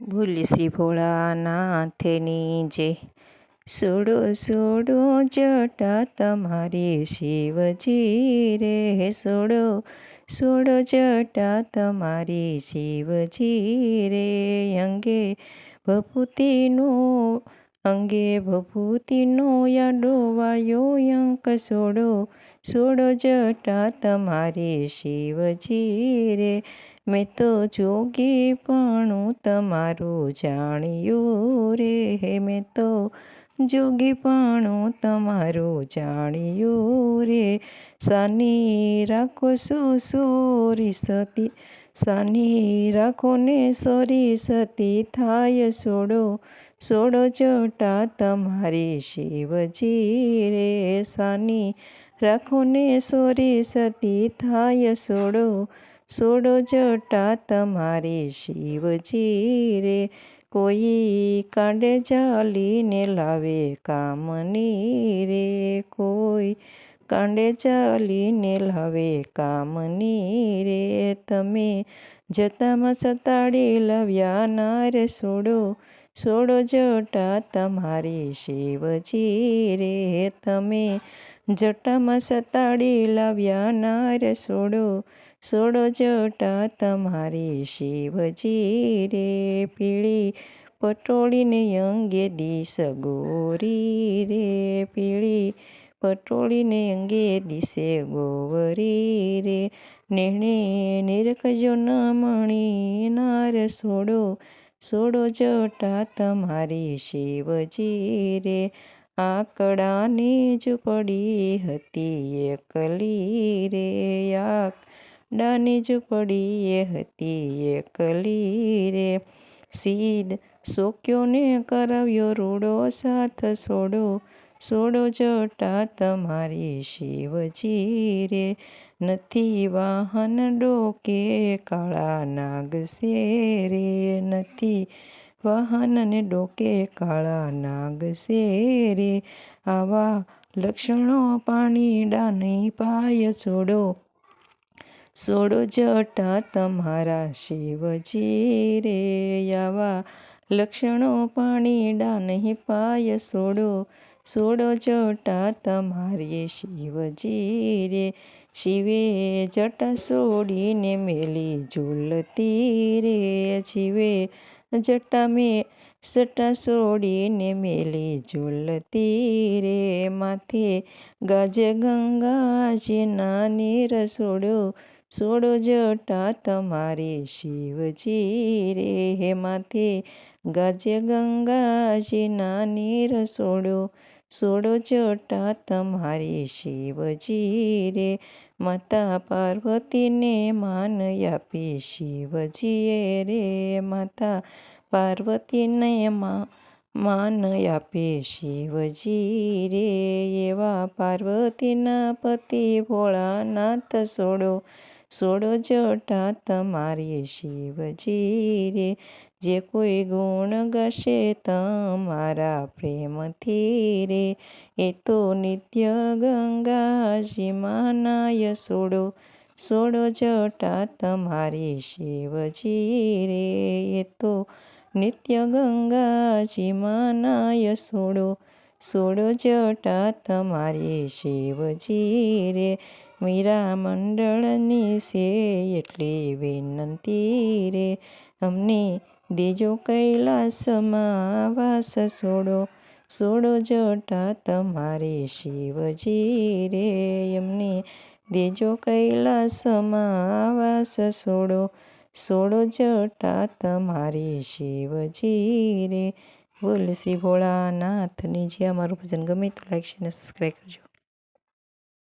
ભૂલ શ્રી ભોળાનાથની જે. સોડો સોડો જટા તમારી શિવજી રે. સોડો સોડો જટા તમારી શિવજી રે. અંગે ભભૂતિનો અંગે ભભૂતિનો યાડો વાયો અંક સોડો સોડો જટા તમારે શિવજી રે. મેં તો જોગીપણું તમારું જાણ્યું રે. મેં તો જોગીપણું તમારું જાણ્યું રે. શનિ રાખો સોરી સતી. શનિ રાખો ને સોરી સતી થાય સોડો. સોડો જટા તમારી શિવજી રે. શનિ રાખો ને સોરી સતી થાય સોડો. સોડો જટા તમારી શિવજી રે. કોઈ કાંડે ચાલીને લાવે કામની રે, કોઈ કાંડે ચાલીને લાવે કામની રે. તમે જતામાં સતાડી લાવ્યા નાર સોડો સોડો જટા તમારી શિવજી રે. તમે જટામાં સતાડી લાવ્યા, નાર સોડો સોડો જટા તમારી શિવજી રે પીળી, પટોળીને અંગે દિશ ગોરી રે પીળી, પટોળીને અંગે દિશે ગોવરી રે. નેણે નિરખજો નમણી, નાર સોડો સોડો જટા તમારી શિવજી રે. આકડાની પડી હતી એકલી રે આકડાને જ પડી હતી એકલી રે સીદ સોક્યોને કરાવ્યો રૂડો સાથ સોડો. સોડો જટા તમારી શિવજી રે નથી વાહન ડોકે કાળા નાગ રે નથી વાહનને ડોકે કાળા નાગ શેરે. આવા લક્ષણો પાણી ડાની પાય છોડો સોડો જટા તમારા શિવજી રે આવા લક્ષણો પાણી નહીં પાય સોડો. સોડો જટા તમારી શિવજી રે શિવે જટા છોડીને મેલી ઝૂલતી રે. શિવે જટા મેં સટા સોડીને મેલી ઝૂલતી રે માથે. ગાજે ગંગાજી નીર સોડો સોડો જટા તમારી શિવજી રે હે માથે. ગાજે ગંગાજી નીર સોડો સોડો જટા તમારી શિવજી રે. માતા પાર્વતીને માન આપી શિવજીએ રે. માતા પાર્વતીને માન આપે શિવજી રે. એવા પાર્વતીના પતિ ભોળાનાથ સોડો સોડો જટા તમારી શિવજી રે. જે કોઈ ગુણ ગશે તમારા પ્રેમથી રે. એ તો નિત્ય ગંગાજીમાં નાય સોડો જટા તમારી શિવજી રે. એ તો નિત્ય ગંગાજીમાં નાય સોડો સોડો જટા તમારી શિવજી રે. મીરા મંડળની છે એટલી વિનંતી રે. અમને દેજો કૈલાસમાં વાસ સોડો સોડો જટા તમારે શિવજી રે એમને. દેજો કૈલાસમાં વાસ સોડો સોડો જટા તમારે શિવજી રે. બોલ શ્રી ભોળાનાથની જે અમારું ભજન ગમે તો લાઈક અને સબસ્ક્રાઈબ કરજો.